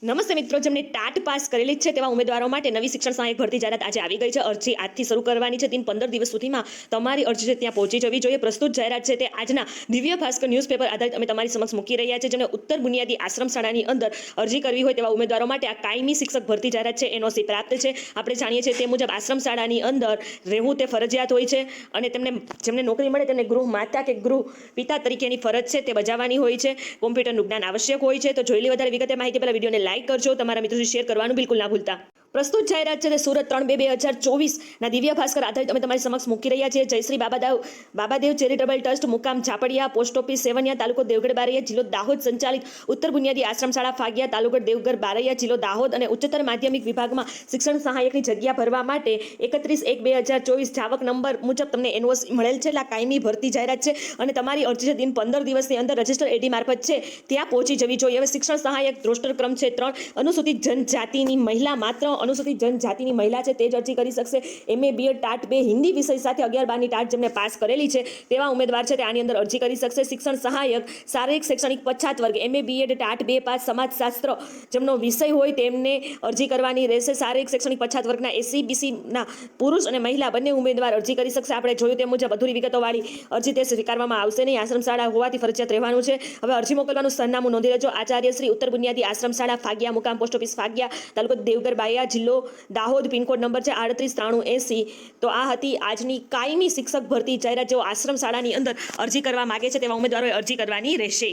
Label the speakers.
Speaker 1: નમસ્તે મિત્રો જેમને ટાટ પાસ કરેલી છે તેવા ઉમેદવારો માટે નવી શિક્ષણ સહાયક ભરતી જાહેરાત આજે આવી ગઈ છે. અરજી આજથી શરૂ કરવાની છે. દિન પંદર દિવસ સુધીમાં તમારી અરજી છે ત્યાં પહોંચી જવી જોઈએ. પ્રસ્તુત જાહેરાત છે તે આજના દિવ્ય ભાસ્કર ન્યૂઝપેપર આધારિત અમે તમારી સમક્ષ મૂકી રહ્યા છે જેને ઉત્તર બુનિયાદી આશ્રમ શાળાની અંદર અરજી કરવી હોય તેવા ઉમેદવારો માટે આ કાયમી શિક્ષક ભરતી જાહેરાત છે એનઓસી પ્રાપ્ત છે. આપણે જાણીએ છીએ તે મુજબ આશ્રમ શાળાની અંદર રહેવું તે ફરજિયાત હોય છે અને તેમને જેમને નોકરી મળે તેમને ગૃહ માતા કે ગૃહ પિતા તરીકેની ફરજ છે તે બજાવવાની હોય છે. કોમ્પ્યુટરનું જ્ઞાન આવશ્યક હોય છે. તો જોઈ લે, વધારે વિગતે માહિતી પહેલાં વિડીયોને લાઈક કરજો તમારા મિત્રો શેર કરવાનું બિલકુલ ના ભૂલતા. પ્રસ્તુત જાહેરાત છે સુરત ત્રણ બે બે હજાર ચોવીસના દિવ્ય ભાસ્કર આધારિત અમે તમારી સમક્ષ મૂકી રહ્યા છીએ. જયશ્રી બાબાદેવ. બાબાદેવ ચેરિટેબલ ટ્રસ્ટ મુકામ ઝાપડિયા પોસ્ટ ઓફિસ સેવનિયા તાલુકો દેવગઢ બારૈયા જિલ્લો દાહોદ સંચાલિત ઉત્તર બુનિયાદી આશ્રમ શાળા ફાગિયા તાલુકો દેવગઢ બારૈયા જિલ્લો દાહોદ અને ઉચ્ચતર માધ્યમિક વિભાગમાં શિક્ષણ સહાયકની જગ્યા ભરવા માટે એકત્રીસ એક બે હજાર ચોવીસ જાવક નંબર મુજબ તમને એનઓસી મળેલ છે. એટલે કાયમી ભરતી જાહેરાત છે અને તમારી અરજી છે દિન પંદર દિવસની અંદર રજિસ્ટર એડી મારફત છે. ત્યાં પહોંચી જવી જોઈએ. હવે શિક્ષણ સહાયક રોસ્ટર ક્રમ છે ત્રણ. અનુસૂચિત જનજાતિની મહિલા માત્ર અનુસૂચિત જનજાતિની મહિલા છે તે જ અરજી કરી શકશે. એમએ બીએડ ટાટ બે હિન્દી વિષય સાથે અગિયાર બારની ટાટ જેમને પાસ કરેલી છે તેવા ઉમેદવાર છે તે આની અંદર અરજી કરી શકશે. શિક્ષણ સહાયક, શારીરિક, શૈક્ષણિક, પછાત વર્ગ એમએ બીએડ ટાટ બે પાસ સમાજશાસ્ત્ર જેમનો વિષય હોય તેમને અરજી કરવાની રહેશે. શારીરિક, શૈક્ષણિક, પછાત વર્ગના એસસી બીસીના પુરુષ અને મહિલા બંને ઉમેદવાર અરજી કરી શકશે. આપણે જોયું તે મુજબ અધૂરી વિગતોવાળી અરજી તે સ્વીકારવામાં આવશે નહીં. આશ્રમ શાળા હોવાથી ફરજિયાત રહેવાનું છે. હવે અરજી મોકલવાનું સરનામું નોંધી લેજો. આચાર્ય શ્રી ઉત્તર બુનિયાદી આશ્રમ શાળા ફાગિયા મુકામ, પોસ્ટ ઓફિસ ફાગિયા, તાલુકો દેવગર બાયા જિલ્લો દાહોદ પિનકોડ નંબર છે આડત્રીસ ત્રાણું એસી. તો આ હતી આજની કાયમી શિક્ષક ભરતી જાહેરાત જેઓ આશ્રમ શાળાની અંદર અરજી કરવા માગે છે તેવા ઉમેદવારોએ અરજી કરવાની રહેશે.